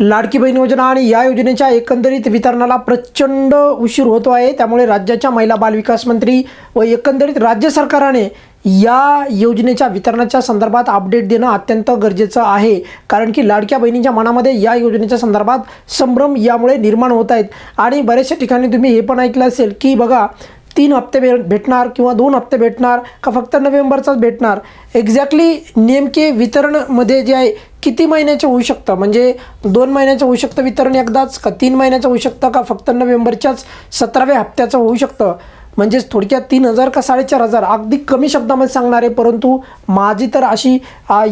लाडकी बहीण योजना आणि या योजनेच्या एकंदरीत वितरणाला प्रचंड उशीर होतो आहे. त्यामुळे राज्याच्या महिला बालविकास मंत्री व एकंदरीत राज्य सरकारने या योजनेच्या वितरणाच्या संदर्भात अपडेट देणं अत्यंत गरजेचं आहे. कारण की लाडक्या बहिणींच्या मनामध्ये या योजनेच्या संदर्भात संभ्रम यामुळे निर्माण होत आहेत. आणि बऱ्याचशा ठिकाणी तुम्ही हे पण ऐकलं असेल की बघा तीन हप्ते भे भेटणार किंवा दोन हप्ते भेटणार का फक्त नोव्हेंबरचाच भेटणार? एक्झॅक्टली नेमके वितरणमध्ये जे आहे किती महिन्याचं होऊ शकतं? म्हणजे दोन महिन्याचं होऊ शकतं वितरण एकदाच? का तीन महिन्याचं होऊ शकतं? का फक्त नोव्हेंबरच्याच सतराव्या हप्त्याचं होऊ शकतं? म्हणजेच थोडक्यात तीन हजार का साडेचार हजार? अगदी कमी शब्दामध्ये सांगणार आहे परंतु माझी तर अशी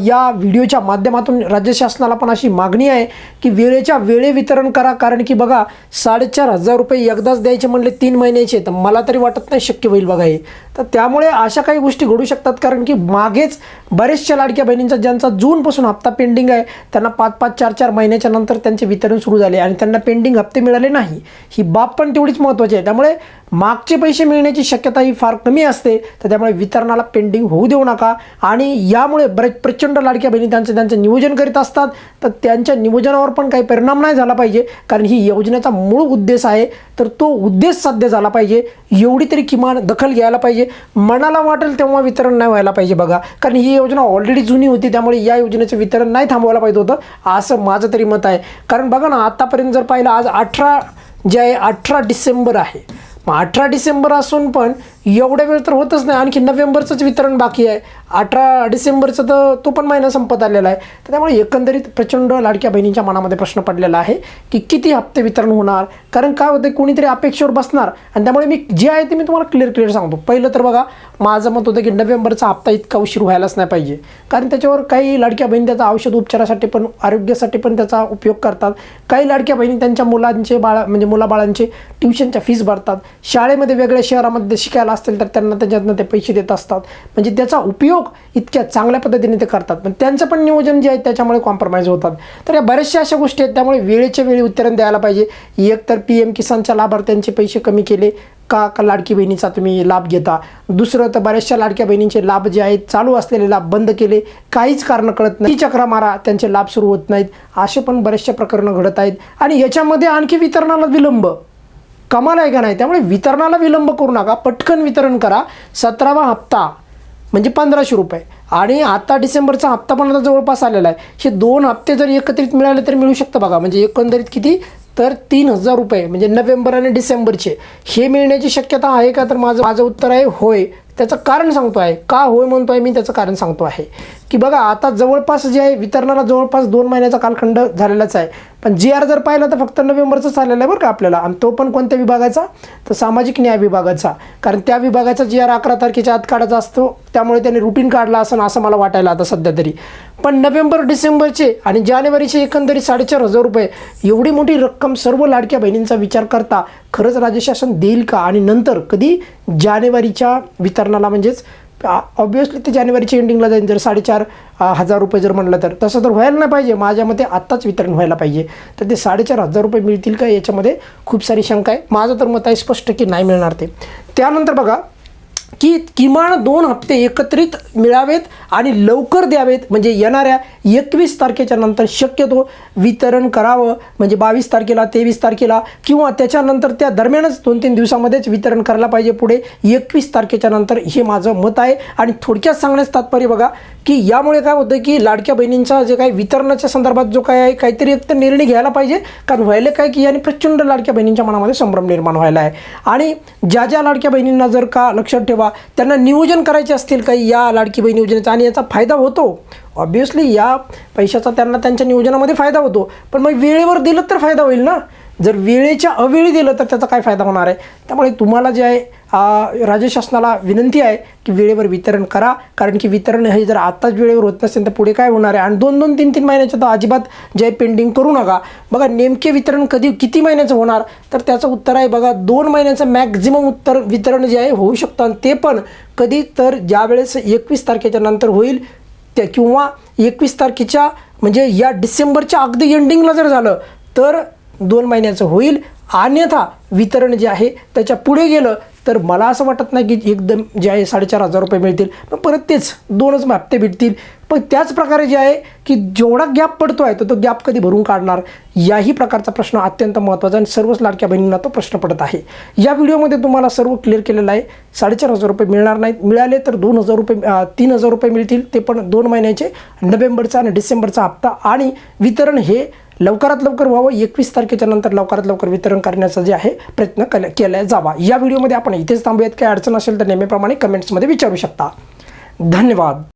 या व्हिडिओच्या माध्यमातून राज्य शासनाला पण अशी मागणी आहे की वेळेच्या वेळे वितरण करा. कारण की बघा साडेचार हजार रुपये एकदाच द्यायचे म्हणले तीन महिन्याचे तर मला तरी वाटत नाही शक्य होईल बघा हे. तर त्यामुळे अशा काही गोष्टी घडू शकतात. कारण की मागेच बरेचशा लाडक्या बहिणींचा ज्यांचा जूनपासून हप्ता पेंडिंग आहे त्यांना पाच पाच चार चार महिन्याच्या नंतर त्यांचे वितरण सुरू झाले आणि त्यांना पेंडिंग हप्ते मिळाले नाही. ही बाब पण तेवढीच महत्त्वाची आहे. त्यामुळे मागचे पैसे मिळण्याची शक्यता ही फार कमी असते. तर त्यामुळे वितरणाला पेंडिंग होऊ देऊ नका. आणि यामुळे बरेच प्रचंड लाडक्या बहिणी त्यांचं त्यांचं नियोजन करीत असतात. तर त्यांच्या नियोजनावर पण काही परिणाम नाही झाला पाहिजे. कारण ही योजनेचा मूळ उद्देश आहे. तर तो उद्देश साध्य झाला पाहिजे. एवढी तरी किमान दखल घ्यायला पाहिजे. मनाला वाटेल तेव्हा वितरण नाही व्हायला पाहिजे बघा. कारण ही योजना ऑलरेडी जुनी होती. त्यामुळे या योजनेचं वितरण नाही थांबवायला पाहिजे होतं. असं माझं तरी मत आहे. कारण बघा ना आतापर्यंत जर पाहिलं आज अठरा जे आहे अठरा डिसेंबर आहे. मग अठरा डिसेंबर असून पण एवढा वेळ तर होतच नाही. आणखी नोव्हेंबरचंच वितरण बाकी आहे. अठरा डिसेंबरचं तर तो पण महिना संपत आलेला आहे. तर त्यामुळे एकंदरीत प्रचंड लाडक्या बहिणींच्या मनामध्ये प्रश्न पडलेला आहे की किती हप्ते वितरण होणार? कारण काय होतं कोणीतरी अपेक्षेवर बसणार. आणि त्यामुळे मी जे आहे ते मी तुम्हाला क्लिअर क्लिअर सांगतो. पहिलं तर बघा माझं मत होतं की नोव्हेंबरचा हप्ता इतका उशीर व्हायलाच नाही पाहिजे. कारण त्याच्यावर काही लाडक्या बहिणी त्याचा औषध उपचारासाठी पण आरोग्यासाठी पण त्याचा उपयोग करतात. काही लाडक्या बहिणी त्यांच्या मुलांचे बाळा म्हणजे मुलाबाळांचे ट्युशनच्या फीस भरतात. शाळेमध्ये वेगळ्या शहरामध्ये शिकायला असतील तर त्यांना त्याच्यातनं ते पैसे देत असतात. म्हणजे त्याचा उपयोग इतक्या चांगल्या पद्धतीने ते करतात. पण त्यांचं पण नियोजन जे आहे त्याच्यामुळे कॉम्प्रोमाइज होतात. तर या बऱ्याचशा अशा गोष्टी आहेत त्यामुळे वेळेच्या वेळी उत्तरण द्यायला पाहिजे. एक तर पी एम किसानच्या लाभार्थ्यांचे पैसे कमी केले का का लाडकी बहिणीचा तुम्ही लाभ घेता? दुसरं तर बऱ्याचशा लाडक्या बहिणींचे लाभ जे आहेत चालू असलेले लाभ बंद केले. काहीच कारण कळत नाही. चक्रा मारा त्यांचे लाभ सुरू होत नाहीत. असे पण बरेचशा प्रकरणं घडत आहेत. आणि याच्यामध्ये आणखी वितरणाला विलंब. कमाल आहे का नाही? त्यामुळे वितरणाला विलंब करू नका. पटकन वितरण करा. सतरावा हप्ता म्हणजे पंधराशे रुपये. आणि आता डिसेंबरचा हप्ता पण आता जवळपास आलेला आहे. हे दोन हप्ते जर एकत्रित मिळाले तर मिळू शकतं बघा. म्हणजे एकंदरीत किती? तर तीन हजार रुपये म्हणजे नोव्हेंबर आणि डिसेंबरचे. हे मिळण्याची शक्यता आहे का? तर माझं माझं उत्तर आहे होय. त्याचं कारण सांगतो आहे. का होय म्हणतो आहे मी त्याचं कारण सांगतो आहे. की बघा आता जवळपास जे आहे वितरणाला जवळपास दोन महिन्याचा कालखंड झालेलाच आहे. पण जी आर जर पाहिलं तर फक्त नोव्हेंबरचाच आलेला आहे बरं का आपल्याला. आणि तो पण कोणत्या विभागाचा? तर सामाजिक न्याय विभागाचा. कारण त्या विभागाचा जी आर अकरा तारखेच्या आत काढायचा असतो. त्यामुळे त्यांनी रुटीन काढला असं असं मला वाटायला आता सध्या तरी. पण नोव्हेंबर डिसेंबरचे आणि जानेवारीचे एकंदरीत साडेचार हजार रुपये एवढी मोठी रक्कम सर्व लाडक्या बहिणींचा विचार करता खरंच राज्य शासन देईल का? आणि नंतर कधी? जानेवारीच्या वितरणाला म्हणजेच ऑब्वियसली ते जानेवारीच्या एंडिंगला जाईल जर साडेचार हजार रुपये जर म्हणलं तर. तसं तर व्हायला नाही पाहिजे. माझ्या मते आत्ताच वितरण व्हायला पाहिजे. तर ते साडेचार हजार रुपये मिळतील का याच्यामध्ये खूप सारी शंका आहे. माझं तर मत आहे स्पष्ट की नाही मिळणार ते. त्यानंतर बघा की किमान दोन हप्ते एकत्रित मिळावेत आणि लवकर द्यावेत. म्हणजे येणाऱ्या एकवीस तारखेच्या नंतर शक्यतो वितरण करावं. म्हणजे बावीस तारखेला तेवीस तारखेला किंवा त्याच्यानंतर त्या दरम्यानच दोन तीन दिवसामध्येच वितरण करायला पाहिजे पुढे. एकवीस तारखेच्या नंतर हे माझं मत आहे. आणि थोडक्यात सांगण्यास तात्पर्य बघा की यामुळे काय होतं की लाडक्या बहिणींचा जे काही वितरणाच्या संदर्भात जो काय आहे काहीतरी एक तर निर्णय घ्यायला पाहिजे. कारण व्हायला काय की याने प्रचंड लाडक्या बहिणींच्या मनामध्ये संभ्रम निर्माण व्हायला आहे. आणि ज्या ज्या लाडक्या बहिणींना जर का लक्षात ठेवा त्यांना नियोजन करायचे असतील काही या लाडकी बहीण योजनेचा आणि याचा फायदा होतो. ऑब्वियसली या पैशाचा त्यांना त्यांच्या नियोजनामध्ये फायदा होतो. पण मग वेळेवर दिलं तर फायदा होईल ना? जर वेळेच्या अवेळी दिलं तर त्याचा काय फायदा होणार आहे? त्यामुळे तुम्हाला जे आहे आ, राज्य शासनाला विनंती आहे की वेळेवर वितरण करा. कारण की वितरण हे जर आत्ताच वेळेवर होत नसेल तर पुढे काय होणार आहे? आणि दोन दोन तीन तीन महिन्याचं तर अजिबात जे आहे पेंडिंग करू नका. बघा नेमके वितरण कधी किती महिन्याचं होणार? तर त्याचं उत्तर आहे बघा दोन महिन्याचं मॅक्झिमम उत्तर वितरण जे आहे होऊ शकतं. आणि ते पण कधी तर ज्यावेळेस एकवीस तारखेच्या नंतर होईल त्या किंवा एकवीस तारखेच्या म्हणजे या डिसेंबरच्या अगदी एंडिंगला जर झालं तर दोन महिन्याचं होईल. अन्यथा वितरण जे आहे त्याच्या पुढे गेलं तर मला असं वाटत नाही की एकदम जे आहे साडेचार हजार रुपये मिळतील. मग परत तेच दोनच हप्ते भेटतील. पण त्याच प्रकारे जे आहे की जेवढा गॅप पडतो आहे तर तो गॅप कधी भरून काढणार? याही प्रकारचा प्रश्न अत्यंत महत्त्वाचा आणि सर्वच लाडक्या बहिणींना तो प्रश्न पडत आहे. या व्हिडिओमध्ये तुम्हाला सर्व क्लिअर केलेलं आहे. साडेचार हजार रुपये मिळणार नाहीत. मिळाले तर दोन हजार रुपये तीन हजार रुपये मिळतील. ते पण दोन महिन्याचे नोव्हेंबरचा आणि डिसेंबरचा हप्ता आणि वितरण हे लवकरात लवकर व्हावं. एकवीस तारखेच्या नंतर लवकरात लवकर वितरण करण्याचा जे आहे प्रयत्न केला केला जावा. या व्हिडिओमध्ये आपण इथेच थांबूयात. काय अडचण असेल तर नेहमीप्रमाणे कमेंट्समध्ये विचारू शकता. धन्यवाद.